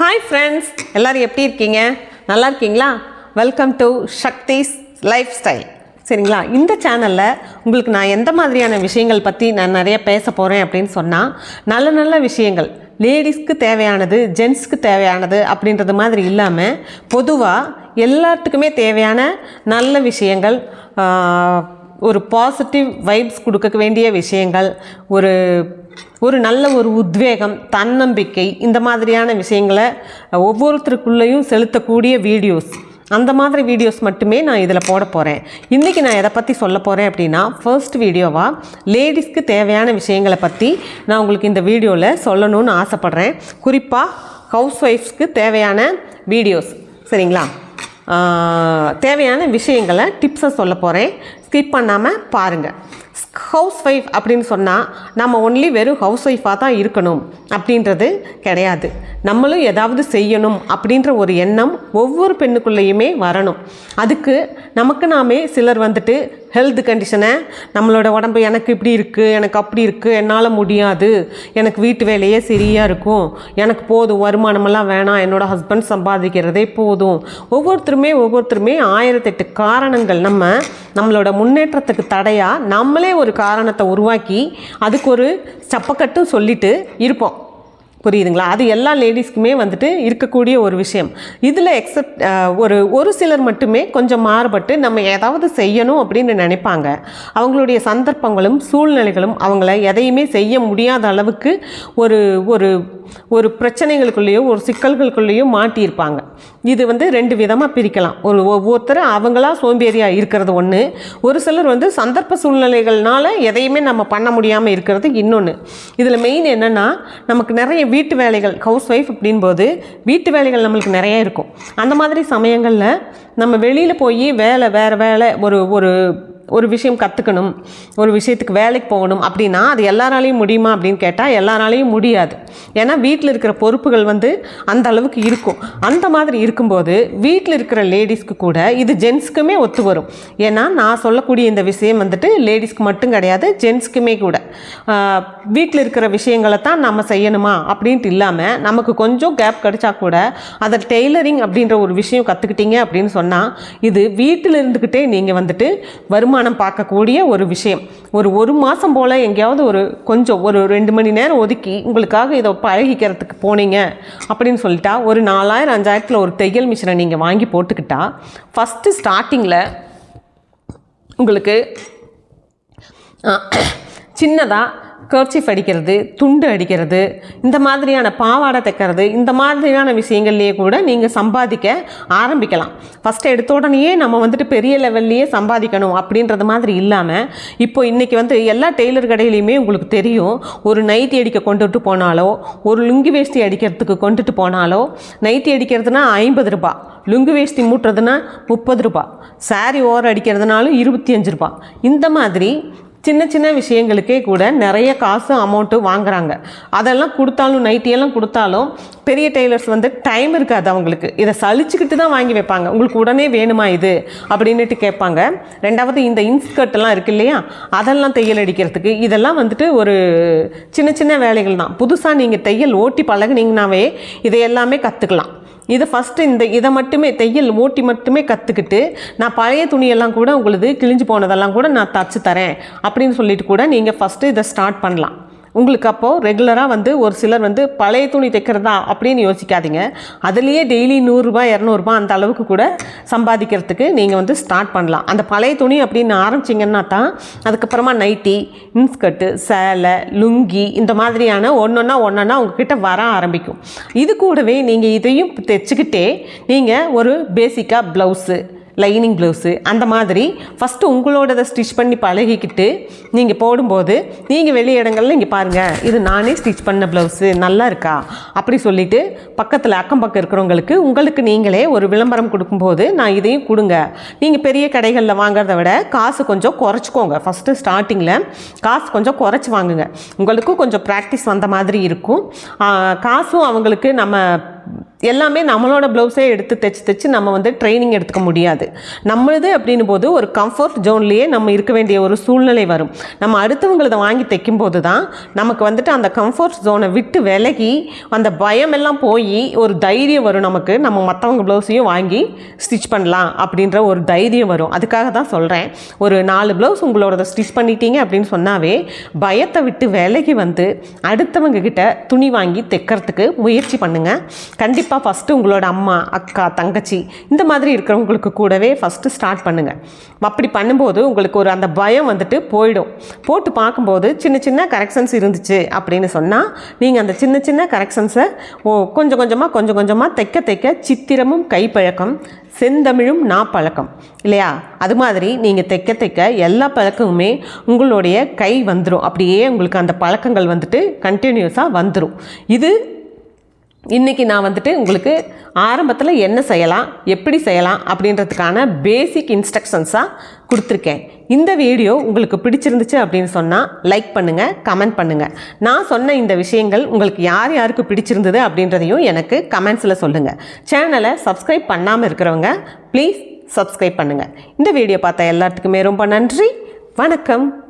Hi friends எல்லோரும் எப்படி இருக்கீங்க? நல்லா இருக்கீங்களா? Welcome to Sakthi's life style சரிங்களா? இந்த சேனலில் உங்களுக்கு நான் எந்த மாதிரியான விஷயங்கள் பற்றி நான் நிறைய பேச போகிறேன் அப்படின்னு சொன்னால் நல்ல நல்ல விஷயங்கள். லேடிஸ்க்கு தேவையானது ஜென்ஸ்க்கு தேவையானது அப்படின்றது மாதிரி இல்லாமல் பொதுவாக எல்லாத்துக்குமே தேவையான நல்ல விஷயங்கள் ஒரு பாசிட்டிவ் வைப்ஸ் கொடுக்க வேண்டிய விஷயங்கள் ஒரு ஒரு நல்ல ஒரு உத்வேகம் தன்னம்பிக்கை இந்த மாதிரியான விஷயங்களை ஒவ்வொருத்தருக்குள்ளேயும் செலுத்தக்கூடிய வீடியோஸ் அந்த மாதிரி வீடியோஸ் மட்டுமே நான் இதில் போட போகிறேன் இன்றைக்கி நான் எதை பற்றி சொல்ல போகிறேன் அப்படின்னா ஃபர்ஸ்ட் வீடியோவாக லேடிஸ்க்கு தேவையான விஷயங்களை பற்றி நான் உங்களுக்கு இந்த வீடியோவில் சொல்லணும்னு ஆசைப்பட்றேன். குறிப்பாக ஹவுஸ் ஒய்ஃப்ஸ்க்கு தேவையான வீடியோஸ் சரிங்களா? தேவையான விஷயங்களை டிப்ஸை சொல்ல போகிறேன் ஸ்கிப் பண்ணாமல் பாருங்கள் ஹவுஸ் ஒய்ஃப் அப்படின்னு சொன்னால் நம்ம ஒன்லி வெறும் ஹவுஸ் ஒய்ஃபாக தான் இருக்கணும். அப்படின்றது கிடையாது. நம்மளும் ஏதாவது செய்யணும் அப்படின்ற ஒரு எண்ணம் ஒவ்வொரு பெண்ணுக்குள்ளேயுமே வரணும். அதுக்கு நமக்கு நாமே சிலர் வந்துட்டு ஹெல்த் கண்டிஷனை நம்மளோட உடம்பு எனக்கு இப்படி இருக்குது எனக்கு அப்படி இருக்குது என்னால் முடியாது எனக்கு வீட்டு வேலையே சரியாக இருக்கும் எனக்கு போதும் வருமானமெல்லாம் வேணாம் என்னோடய ஹஸ்பண்ட் சம்பாதிக்கிறதே போதும். ஒவ்வொருத்தருமே ஒவ்வொருத்தருமே ஆயிரத்தெட்டு காரணங்கள் நம்ம நம்மளோட முன்னேற்றத்துக்கு தடையாக நம்மளே ஒரு காரணத்தை உருவாக்கி அதுக்கு ஒரு சப்பக்கட்டும் சொல்லிட்டு இருப்போம். புரியுதுங்களா? அது எல்லா லேடிஸ்க்குமே வந்துட்டு இருக்கக்கூடிய ஒரு விஷயம். இதில் எக்ஸப்ட் ஒரு ஒரு சிலர் மட்டுமே கொஞ்சம் மாறுபட்டு நம்ம ஏதாவது செய்யணும் அப்படின்னு நினைப்பாங்க. அவங்களுடைய சந்தர்ப்பங்களும் சூழ்நிலைகளும் அவங்கள எதையுமே செய்ய முடியாத அளவுக்கு ஒரு ஒரு ஒரு பிரச்சனைகளுக்குள்ளேயோ ஒரு சிக்கல்களுக்குள்ளேயோ மாட்டியிருப்பாங்க. இது வந்து ரெண்டு விதமாக பிரிக்கலாம். ஒரு ஒவ்வொருத்தரும் அவங்களா சோம்பேறியாக இருக்கிறது ஒன்று ஒரு சிலர் வந்து சந்தர்ப்ப சூழ்நிலைகள்னால எதையுமே நம்ம பண்ண முடியாமல் இருக்கிறது இன்னொன்று இதில் மெயின் என்னென்னா நமக்கு நிறைய வீட்டு வேலைகள் ஹவுஸ் ஒய்ஃப் அப்படின்போது வீட்டு வேலைகள் நம்மளுக்கு நிறைய இருக்கும். அந்த மாதிரி சமயங்களில் நம்ம வெளியில் போய் வேலை வேறு வேலை ஒரு ஒரு ஒரு விஷயம் கற்றுக்கணும் ஒரு விஷயத்துக்கு வேலைக்கு போகணும் அப்படின்னா அது எல்லாராலையும் முடியுமா அப்படின்னு கேட்டால் எல்லாராலையும் முடியாது. ஏன்னா வீட்டில் இருக்கிற பொறுப்புகள் வந்து அந்த அளவுக்கு இருக்கும். அந்த மாதிரி இருக்கும்போது வீட்டில் இருக்கிற லேடிஸ்க்கு கூட இது ஜென்ஸ்க்குமே ஒத்து வரும். ஏன்னா நான் சொல்லக்கூடிய இந்த விஷயம் வந்துட்டு லேடிஸ்க்கு மட்டும் கிடையாது ஜென்ஸ்க்குமே கூட. வீட்டில் இருக்கிற விஷயங்களை தான் நம்ம செய்யணுமா அப்படின்ட்டு இல்லாமல் நமக்கு கொஞ்சம் கேப் கிடைச்சா கூட அதை டெய்லரிங் அப்படின்ற ஒரு விஷயம் கற்றுக்கிட்டீங்க அப்படின்னு சொன்னால் இது வீட்டில் இருந்துக்கிட்டே நீங்கள் வந்துட்டு வருமானம் பார்க்கக்கூடிய ஒரு விஷயம். ஒரு ஒரு மாதம் போல் எங்கேயாவது ஒரு கொஞ்சம் ஒரு ரெண்டு மணி நேரம் ஒதுக்கி உங்களுக்காக இதை பழகிக்கிறதுக்கு போனீங்க அப்படின்னு சொல்லிட்டா ஒரு நாலாயிரம் அஞ்சாயிரத்தில் ஒரு தையல் மிஷினை நீங்கள் வாங்கி போட்டுக்கிட்டா ஃபஸ்ட்டு ஸ்டார்டிங்கில் உங்களுக்கு சின்னதாக கர்ச்சிஃப் அடிக்கிறது துண்டு அடிக்கிறது இந்த மாதிரியான பாவாடை தைக்கிறது இந்த மாதிரியான விஷயங்கள்லேயே கூட நீங்கள் சம்பாதிக்க ஆரம்பிக்கலாம். ஃபஸ்ட்டு எடுத்த உடனேயே நம்ம வந்துட்டு பெரிய லெவல்லையே சம்பாதிக்கணும் அப்படின்றது மாதிரி இல்லாமல் இப்போ இன்றைக்கி வந்து எல்லா டெய்லர் கடையிலையுமே உங்களுக்கு தெரியும் ஒரு நைட்டி அடிக்க கொண்டுட்டு போனாலோ ஒரு லுங்கி வேஷ்டி அடிக்கிறதுக்கு கொண்டுட்டு போனாலோ நைட்டி அடிக்கிறதுனா ஐம்பது ரூபா லுங்கு வேஷ்டி மூட்டுறதுனா முப்பது ரூபா சாரி ஓரம் அடிக்கிறதுனாலும் இருபத்தி அஞ்சு ரூபா. இந்த மாதிரி சின்ன சின்ன விஷயங்களுக்கே கூட நிறைய காசு அமௌண்ட்டு வாங்குறாங்க. அதெல்லாம் கொடுத்தாலும் நைட்டியெல்லாம் கொடுத்தாலும் பெரிய டெய்லர்ஸ் வந்து டைம் இருக்காது அவங்களுக்கு. இதை சலிச்சுக்கிட்டு தான் வாங்கி வைப்பாங்க. உங்களுக்கு உடனே வேணுமா இது? அப்படின்னுட்டு கேட்பாங்க. ரெண்டாவது இந்த இன்ஸ்கர்ட் எல்லாம் இருக்கு இல்லையா? அதெல்லாம் தையல் அடிக்கிறதுக்கு. இதெல்லாம் வந்துட்டு ஒரு சின்ன சின்ன வேலைகள் தான். புதுசாக நீங்கள் தையல் ஓட்டி பழகுனீங்கனாவே இதை எல்லாமே கற்றுக்கலாம் இது ஃபஸ்ட்டு இந்த இதை மட்டுமே தையல் ஓட்டி மட்டுமே கற்றுக்கிட்டு நான் பழைய துணியெல்லாம் கூட உங்களுது கிழிஞ்சு போனதெல்லாம் கூட நான் தச்சு தரேன் அப்படின்னு சொல்லிட்டு கூட நீங்கள் ஃபஸ்ட்டு இதை ஸ்டார்ட் பண்ணலாம். உங்களுக்கு அப்போது ரெகுலராக வந்து ஒரு சிலர் வந்து பழைய துணி தைக்கிறதா அப்படின்னு யோசிக்காதீங்க. அதுலேயே டெய்லி நூறுரூபா இரநூறுபா அந்த அளவுக்கு கூட சம்பாதிக்கிறதுக்கு நீங்கள் வந்து ஸ்டார்ட் பண்ணலாம். அந்த பழைய துணி அப்படின்னு ஆரம்பிச்சிங்கன்னா தான் அதுக்கப்புறமா நைட்டி இன்ஸ்கர்ட்டு சேலை லுங்கி இந்த மாதிரியான ஒன்றொன்னா ஒன்றொன்னா உங்ககிட்ட வர ஆரம்பிக்கும். இது கூடவே நீங்கள் இதையும் தைச்சிக்கிட்டே நீங்கள் ஒரு பேசிக்காக ப்ளவுஸு லைனிங் ப்ளவுஸு அந்த மாதிரி ஃபஸ்ட்டு உங்களோடதை ஸ்டிச் பண்ணி பழகிக்கிட்டு நீங்கள் போடும்போது நீங்கள் வெளி இடங்களில் இங்கே பாருங்கள் இது நானே ஸ்டிச் பண்ண ப்ளவுஸு நல்லா இருக்கா? அப்படி சொல்லிவிட்டு பக்கத்தில் அக்கம் பக்கம் இருக்கிறவங்களுக்கு உங்களுக்கு நீங்களே ஒரு விளம்பரம் கொடுக்கும்போது நான் இதையும் கொடுங்க. நீங்கள் பெரிய கடைகளில் வாங்குறத விட காசு கொஞ்சம் குறைச்சிக்கோங்க. ஃபஸ்ட்டு ஸ்டார்டிங்கில் காசு கொஞ்சம் குறைச்சி வாங்குங்க. உங்களுக்கும் கொஞ்சம் ப்ராக்டிஸ் வந்த மாதிரி இருக்கும். காசும் அவங்களுக்கு நம்ம எல்லாமே நம்மளோட ப்ளவுஸே எடுத்து தைச்சு தைச்சு நம்ம வந்து ட்ரைனிங் எடுத்துக்க முடியாது. நம்மளுது அப்படின்னும் போது ஒரு கம்ஃபர்ட் ஜோன்லேயே நம்ம இருக்க வேண்டிய ஒரு சூழ்நிலை வரும். நம்ம அடுத்தவங்களதை வாங்கி தைக்கும் போது தான் நமக்கு வந்துட்டு அந்த கம்ஃபர்ட் ஜோனை விட்டு விலகி அந்த பயம் எல்லாம் போய் ஒரு தைரியம் வரும் நமக்கு. நம்ம மற்றவங்க ப்ளவுஸையும் வாங்கி ஸ்டிச் பண்ணலாம் அப்படின்ற ஒரு தைரியம் வரும். அதுக்காக தான் சொல்கிறேன் ஒரு நாலு ப்ளவுஸ் உங்களோட ஸ்டிச் பண்ணிட்டீங்க அப்படின்னு சொன்னாவே பயத்தை விட்டு விலகி வந்து அடுத்தவங்க கிட்ட துணி வாங்கி தைக்கிறதுக்கு முயற்சி பண்ணுங்கள் கண்டிப்பாக ஃபஸ்ட்டு உங்களோட அம்மா அக்கா தங்கச்சி இந்த மாதிரி இருக்கிறவங்களுக்கு கூடவே ஃபஸ்ட்டு ஸ்டார்ட் பண்ணுங்கள் அப்படி பண்ணும்போது உங்களுக்கு ஒரு அந்த பயம் வந்துட்டு போயிடும். போட்டு பார்க்கும்போது சின்ன சின்ன கரெக்ஷன்ஸ் இருந்துச்சு அப்படின்னு சொன்னால் நீங்கள் அந்த சின்ன சின்ன கரெக்ஷன்ஸை ஓ கொஞ்சம் கொஞ்சமாக கொஞ்சம் கொஞ்சமாக தைக்க தைக்க சித்திரமும் கைப்பழக்கம் செந்தமிழும் நாப்பழக்கம் இல்லையா? அது மாதிரி நீங்கள் தைக்க தைக்க எல்லா பழக்கமுமே உங்களுடைய கை வந்துடும் அப்படியே உங்களுக்கு அந்த பழக்கங்கள் வந்துட்டு கண்டினியூஸாக வந்துடும் இது இன்றைக்கி நான் வந்துட்டு உங்களுக்கு ஆரம்பத்தில் என்ன செய்யலாம் எப்படி செய்யலாம் அப்படின்றதுக்கான பேசிக் இன்ஸ்ட்ரக்ஷன்ஸாக கொடுத்துருக்கேன். இந்த வீடியோ உங்களுக்கு பிடிச்சிருந்துச்சு அப்படின்னு சொன்னால் லைக் பண்ணுங்கள் கமெண்ட் பண்ணுங்கள் நான் சொன்ன இந்த விஷயங்கள் உங்களுக்கு யார் யாருக்கு பிடிச்சிருந்தது அப்படின்றதையும் எனக்கு கமெண்ட்ஸில் சொல்லுங்கள் சேனலை சப்ஸ்கிரைப் பண்ணாமல் இருக்கிறவங்க ப்ளீஸ் சப்ஸ்கிரைப் பண்ணுங்கள் இந்த வீடியோ பார்த்த எல்லாத்துக்குமே ரொம்ப நன்றி. வணக்கம்.